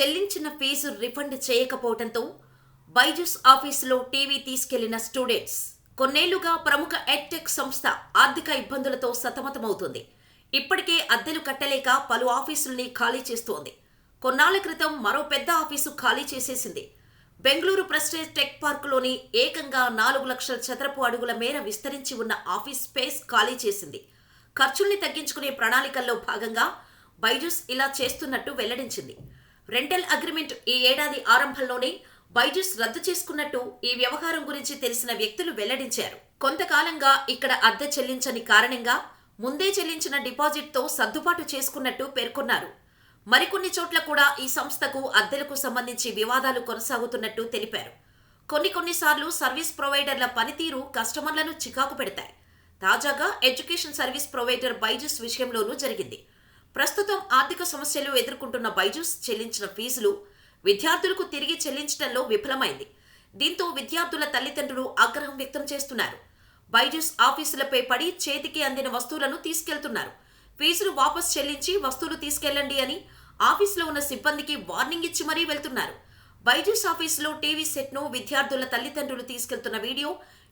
చెల్లించిన fee refund చేయకపోవడంతో Byju's ఆఫీసులో TV తీసుకెళ్ళిన స్టూడెంట్స్ కొన్నేళ్ళుగా ప్రముఖ ఎడ్టెక్ సంస్థ ఆర్థిక ఇబ్బందులతో సతమతమవుతుంది. ఇప్పటికే అద్దెలు కట్టలేక పలు ఆఫీసుల్ని ఖాళీ చేస్తోంది. కొన్నాళ్ళ క్రితం మరో పెద్ద ఆఫీసు ఖాళీ చేసేసింది. బెంగళూరు ప్రెస్టేజ్ టెక్ పార్కులోని ఏకంగా నాలుగు లక్షల చదరపు అడుగుల మేర విస్తరించి ఉన్న ఆఫీస్ స్పేస్ ఖాళీ చేసింది. ఖర్చుల్ని తగ్గించుకునే ప్రణాళికల్లో భాగంగా బైజూస్ ఇలా చేస్తున్నట్టు వెల్లడించింది. రెంటల్ అగ్రిమెంట్ ఈ ఏడాది ఆరంభంలోనే బైజూస్ రద్దు చేసుకున్నట్టు ఈ వ్యవహారం గురించి తెలిసిన వ్యక్తులు వెల్లడించారు. కొంతకాలంగా ఇక్కడ అద్దె చెల్లించని కారణంగా ముందే చెల్లించిన డిపాజిట్తో సర్దుబాటు చేసుకున్నట్టు పేర్కొన్నారు. మరికొన్ని చోట్ల కూడా ఈ సంస్థకు అద్దెలకు సంబంధించి వివాదాలు కొనసాగుతున్నట్టు తెలిపారు. కొన్ని కొన్నిసార్లు సర్వీస్ ప్రొవైడర్ల పనితీరు కస్టమర్లను చికాకు పెడతాయి. తాజాగా ఎడ్యుకేషన్ సర్వీస్ ప్రొవైడర్ బైజూస్ విషయంలోనూ జరిగింది. ప్రస్తుతం ఆర్థిక సమస్యలు ఎదుర్కొంటున్న బైజూస్ చెల్లించిన ఫీజులు విద్యార్థులకు తిరిగి చెల్లించడంలో విఫలమైంది. దీంతో విద్యార్థుల తల్లిదండ్రులు ఆగ్రహం వ్యక్తం చేస్తున్నారు. బైజూస్ ఆఫీసులపై పడి చేతికి అందిన వస్తువులను తీసుకెళ్తున్నారు. ఫీజులు వాపస్ చెల్లించి వస్తువులు తీసుకెళ్ళండి అని ఆఫీసులో ఉన్న సిబ్బందికి వార్నింగ్ ఇచ్చి మరీ వెళ్తున్నారు. బైజూస్ ఆఫీసులో టీవీ సెట్ను విద్యార్థుల తల్లిదండ్రులు తీసుకెళ్తున్న వీడియో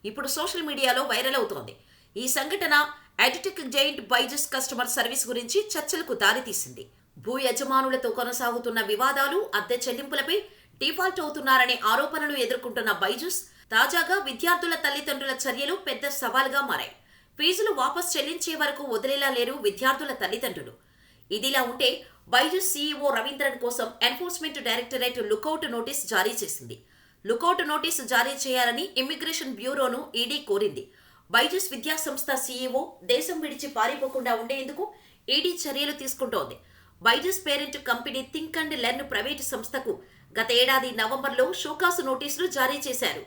ఇప్పుడు సోషల్ మీడియాలో వైరల్ అవుతోంది. ఈ సంఘటన edtech giant Byju's customer service గురించి చర్చలకు దారితీసింది. భూ యజమానులతో కొనసాగుతున్న వివాదాలు అద్దె చెల్లింపులపై డిఫాల్ట్ అవుతున్నారనే ఆరోపణలు ఎదుర్కొంటున్న బైజూస్ తాజాగా విద్యార్థుల తల్లిదండ్రుల చర్యలు పెద్ద సవాల్గా మారాయి. ఫీజులు వాపస్ చెల్లించే వరకు వదిలేలా లేరు విద్యార్థుల తల్లిదండ్రులు. ఇదిలా ఉంటే బైజూస్ సీఈఓ రవీంద్రన్ కోసం ఎన్ఫోర్స్మెంట్ డైరెక్టరేట్ లుకౌట్ నోటీస్ జారీ చేసింది. లుకౌట్ నోటీసు జారీ చేయాలని ఇమ్మిగ్రేషన్ బ్యూరోను ఈడీ కోరింది. వైజస్ విద్యా సంస్థ సీఈఓ దేశం విడిచి పారిపోకుండా ఉండేందుకు ఈడీ చర్యలు తీసుకుంటోంది. Byju's parent company think and learn private సంస్థకు గత ఏడాది నవంబర్లో షోకాసు నోటీసులు జారీ చేశారు.